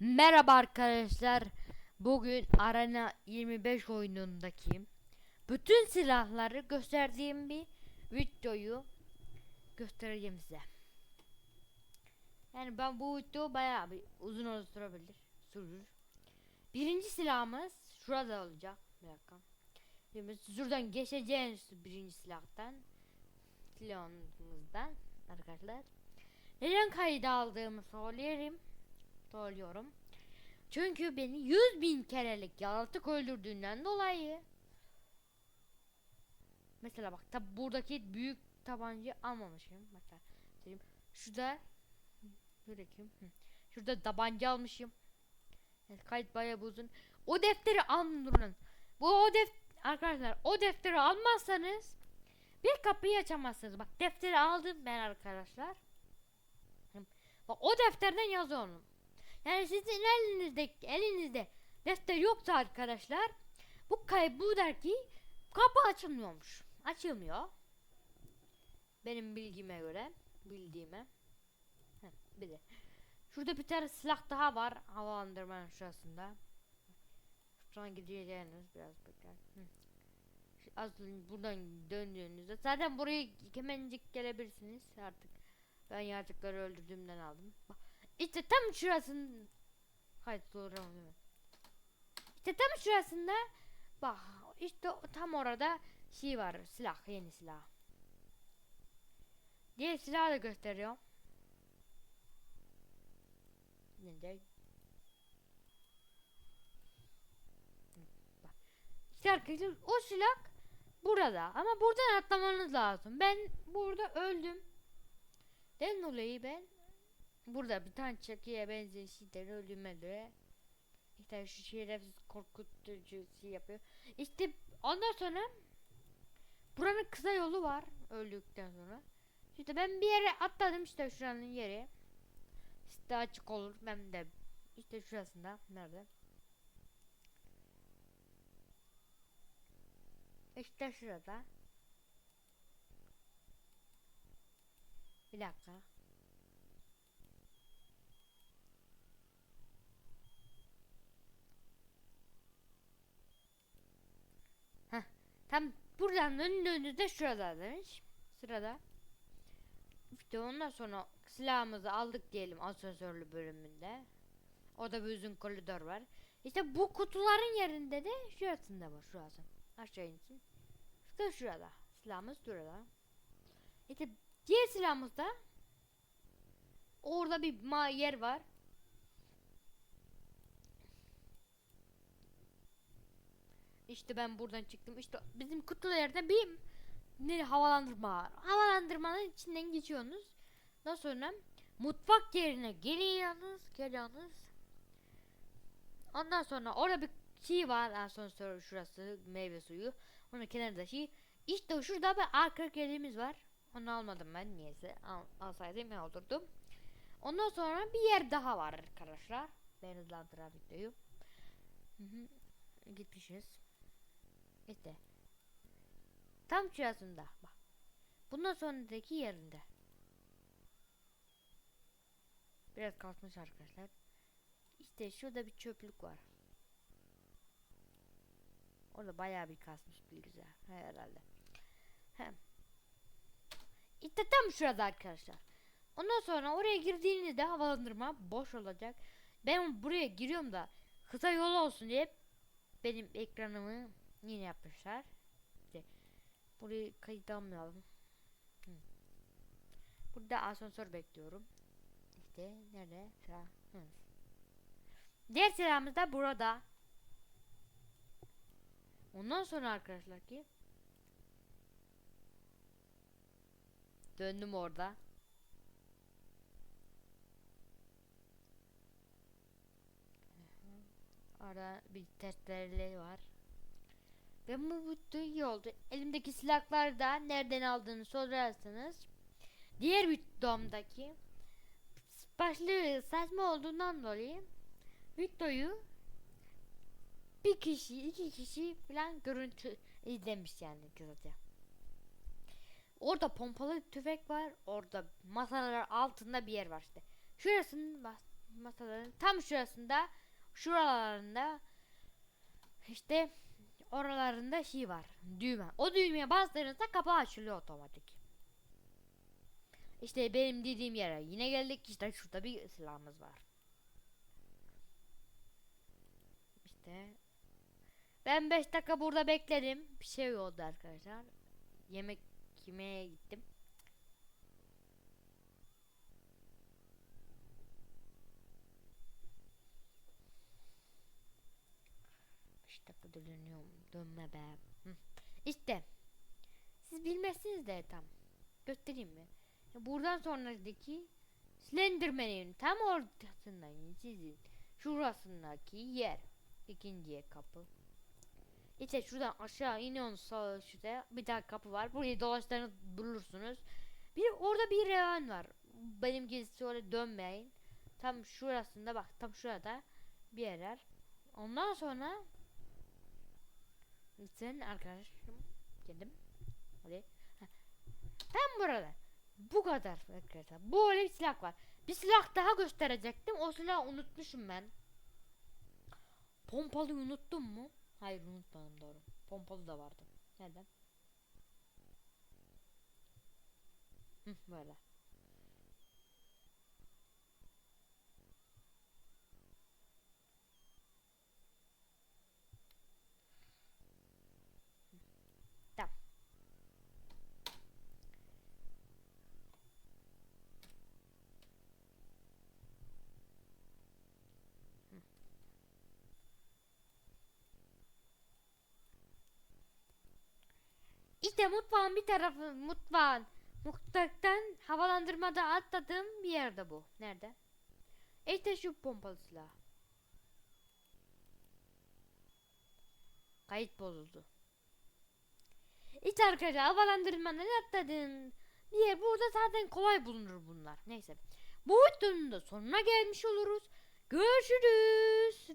Merhaba arkadaşlar. Bugün Arena 25 oyunundaki bütün silahları gösterdiğim bir videoyu göstereceğim size. Yani ben bu video bayağı bir uzun olabilir, sürür. Birinci silahımız şurada olacak. Bir dakika. Şimdi şuradan geçeceğiz birinci silahtan. Silahımızdan arkadaşlar. Neden kayda aldığımı söyleyeyim. Söylüyorum. Çünkü beni 100 bin kerelik yaratık öldürdüğünden dolayı Mesela bak tab buradaki büyük tabancayı almamışım. Mesela söyleyeyim. Şurada. Hı. Şurada tabanca almışım. Evet, kayıt bayağı uzun. O defteri alın. Bu o def arkadaşlar o defteri almazsanız bir kapıyı açamazsınız. Bak defteri aldım ben arkadaşlar. Bak o defterden yazıyorum. Yani sizin elinizde elinizde defter yoksa arkadaşlar bu kay bu der ki kapı açılmıyormuş. Açılmıyor. Benim bilgime göre bildiğime. Heh, bir de şurada bir tane silah daha var havalandırmanın şurasında. Sonra gideceğiniz biraz bekler. Az buradan döndüğünüzde zaten buraya hemencik gelebilirsiniz artık. Ben yaratıkları öldürdüğümden aldım. Bak, işte tam şurasın. Hayır doğru anlıyorum. İşte tam şurasında bak işte tam orada şey var silah yeni silah. Diğer silahı da gösteriyor. Nerede? İşte arkadaşlar o silah burada ama buradan atlamanız lazım. Ben burada öldüm. Den dolayı ben Burada bir tane çakıya benzeyen şeyden öldüğüme göre işte şu şerefsiz korkutucu şey yapıyor. İşte ondan sonra buranın kısa yolu var öldükten sonra. İşte ben bir yere atladım işte şuranın yeri. İşte açık olur ben de işte şurasında nerede? İşte şurada. Bir dakika. Tam buradan döndüğünüzde şurada demiş. Sırada. İşte ondan sonra silahımızı aldık diyelim asansörlü bölümünde. Orada bir uzun koridor var. İşte bu kutuların yerinde de şurasında var şurası. Aşağı insin. İşte şurada. Silahımız şurada. İşte diğer silahımız da orada bir yer var. İşte ben buradan çıktım. İşte bizim kutularda bir ne havalandırma var. Havalandırmanın içinden geçiyorsunuz. Daha sonra mutfak yerine geliyorsunuz, geliyorsunuz. Ondan sonra orada bir şey var. Asansör şurası meyve suyu. Onun kenarında şey. İşte şurada bir arka kedimiz var. Onu almadım ben niyeyse. Al, alsaydım ya olurdum. Ondan sonra bir yer daha var arkadaşlar. Ben hızlandıran videoyu. Hı hı. Gitmişiz. İşte. Tam şurasında. Bak. Bundan sonraki yerinde. Biraz kalkmış arkadaşlar. İşte şurada bir çöplük var. Orada bayağı bir kasmış bir güzel herhalde. Hem. İşte tam şurada arkadaşlar. Ondan sonra oraya girdiğinizde havalandırma boş olacak. Ben buraya giriyorum da kısa yol olsun diye benim ekranımı yine yapmışlar. İşte burayı kayıt almayalım. Hı. Burada asansör bekliyorum. İşte nerede? Sıra. Hı. Diğer silahımız da burada. Ondan sonra arkadaşlar ki döndüm orada. Ara bir testleri var. Ve bu iyi oldu. Elimdeki silahları da nereden aldığını sorarsanız diğer videomdaki başlığı saçma olduğundan dolayı videoyu bir kişi iki kişi falan görüntü izlemiş yani kısaca. Orada pompalı tüfek var. Orada masalar altında bir yer var işte. Şurasını bas masaların tam şurasında şuralarında işte oralarında şey var. Düğme. O düğmeye bastığınızda kapı açılıyor otomatik. İşte benim dediğim yere yine geldik. İşte şurada bir silahımız var. İşte. Ben 5 dakika burada bekledim. Bir şey oldu arkadaşlar. Yemek yemeye gittim Beş dakikadır dönüyorum. Dönme be. İşte. Siz bilmezsiniz de tam. Göstereyim mi? Buradan sonraki Slenderman'in tam ortasından sizin şurasındaki yer. İkinciye kapı. İşte şuradan aşağı iniyorsunuz sağ üstte bir tane kapı var. Burayı dolaştığınız bulursunuz. Bir orada bir revan var. Benim gizlisi öyle dönmeyin. Tam şurasında bak tam şurada bir yerler. Ondan sonra sen arkadaşım kendim. Hadi. Tam burada bu kadar arkadaşlar. Böyle bir silah var. Bir silah daha gösterecektim. O silahı unutmuşum ben. Pompalı unuttum mu? Hayır unutmadım doğru. Pompalı da vardı. Nereden Hı, böyle Tamam. Hı. İşte mutfağın bir tarafı mutfağın mutfaktan havalandırmada atladığım bir yerde bu. Nerede? İşte şu pompalı silah. Kayıt bozuldu. İşte arkadaşlar havalandırmadan atladın. Diye burada zaten kolay bulunur bunlar. Neyse. Bu videonun da sonuna gelmiş oluruz. Görüşürüz.